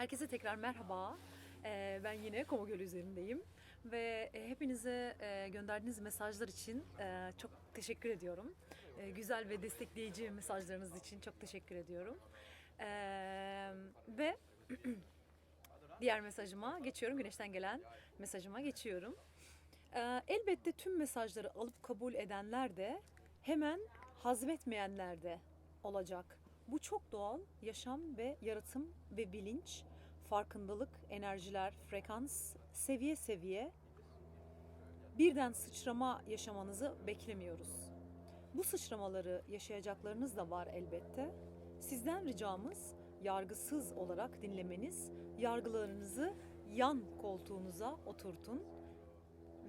Herkese tekrar merhaba. Ee, ben yine Koma Gölü üzerindeyim ve e, hepinize e, gönderdiğiniz mesajlar için e, çok teşekkür ediyorum. Güzel ve destekleyici mesajlarınız için çok teşekkür ediyorum. Ee, Ve diğer mesajıma geçiyorum. Güneşten gelen mesajıma geçiyorum. Ee, Elbette tüm mesajları alıp kabul edenler de hemen hazmetmeyenler de olacak. Bu çok doğal. Yaşam ve yaratım ve bilinç, farkındalık, enerjiler, frekans, seviye seviye birden sıçrama yaşamanızı beklemiyoruz. Bu sıçramaları yaşayacaklarınız da var elbette. Sizden ricamız yargısız olarak dinlemeniz, yargılarınızı yan koltuğunuza oturtun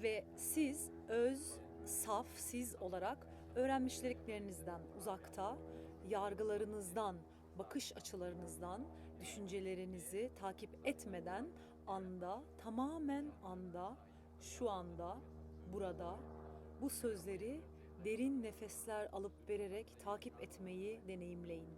ve siz öz, saf siz olarak öğrenmişliklerinizden uzakta, yargılarınızdan, bakış açılarınızdan, düşüncelerinizi takip etmeden anda, tamamen anda, şu anda, burada bu sözleri derin nefesler alıp vererek takip etmeyi deneyimleyin.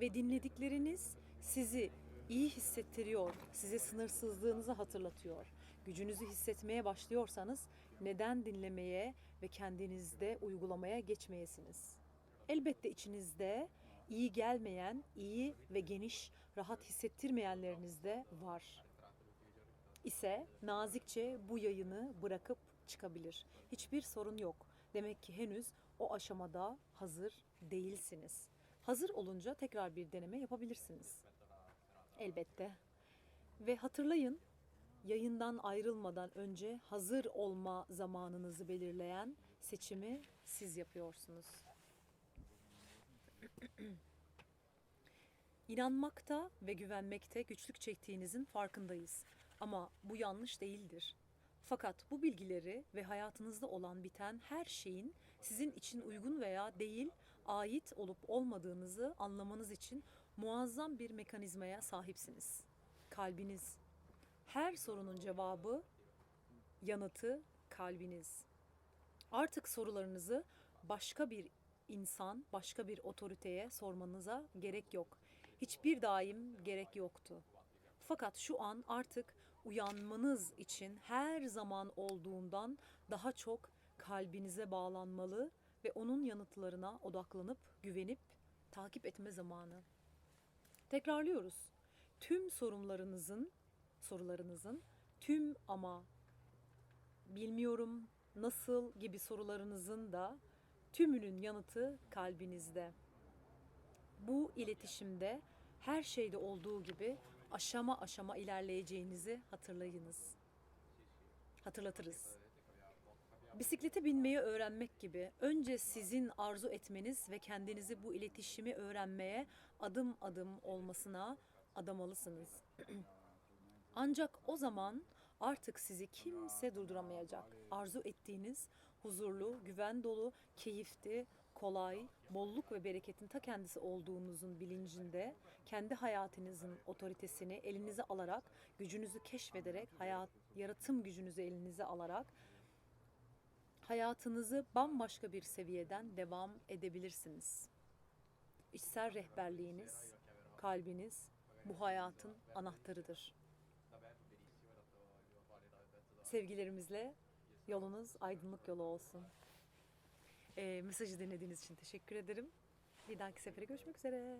Ve dinledikleriniz sizi iyi hissettiriyor, size sınırsızlığınızı hatırlatıyor. Gücünüzü hissetmeye başlıyorsanız neden dinlemeye ve kendinizde uygulamaya geçmeyesiniz? Elbette içinizde iyi gelmeyen, iyi ve geniş, rahat hissettirmeyenleriniz de var ise nazikçe bu yayını bırakıp çıkabilir. Hiçbir sorun yok. Demek ki henüz o aşamada hazır değilsiniz. Hazır olunca tekrar bir deneme yapabilirsiniz. Elbette. Ve hatırlayın, yayından ayrılmadan önce hazır olma zamanınızı belirleyen seçimi siz yapıyorsunuz. İnanmakta ve güvenmekte güçlük çektiğinizin farkındayız. Ama bu yanlış değildir. Fakat bu bilgileri ve hayatınızda olan biten her şeyin sizin için uygun veya değil, ait olup olmadığınızı anlamanız için muazzam bir mekanizmaya sahipsiniz. Kalbiniz. Her sorunun cevabı, yanıtı kalbiniz. Artık sorularınızı başka bir insan, başka bir otoriteye sormanıza gerek yok. Hiçbir daim gerek yoktu. Fakat şu an artık uyanmanız için her zaman olduğundan daha çok kalbinize bağlanmalı ve onun yanıtlarına odaklanıp güvenip takip etme zamanı. Tekrarlıyoruz. Tüm sorunlarınızın, sorularınızın tüm ama bilmiyorum nasıl gibi sorularınızın da tümünün yanıtı kalbinizde. Bu iletişimde her şeyde olduğu gibi aşama aşama ilerleyeceğinizi hatırlayınız. Hatırlatırız. Bisiklete binmeyi öğrenmek gibi önce sizin arzu etmeniz ve kendinizi bu iletişimi öğrenmeye adım adım olmasına adamalısınız. Ancak o zaman artık sizi kimse durduramayacak. Arzu ettiğiniz huzurlu, güven dolu, keyifli, kolay, bolluk ve bereketin ta kendisi olduğunuzun bilincinde kendi hayatınızın otoritesini elinize alarak, gücünüzü keşfederek, hayat, yaratım gücünüzü elinize alarak hayatınızı bambaşka bir seviyeden devam edebilirsiniz. İçsel rehberliğiniz, kalbiniz bu hayatın anahtarıdır. Sevgilerimizle yolunuz aydınlık yolu olsun. Ee, mesajı dinlediğiniz için teşekkür ederim. Bir dahaki sefere görüşmek üzere.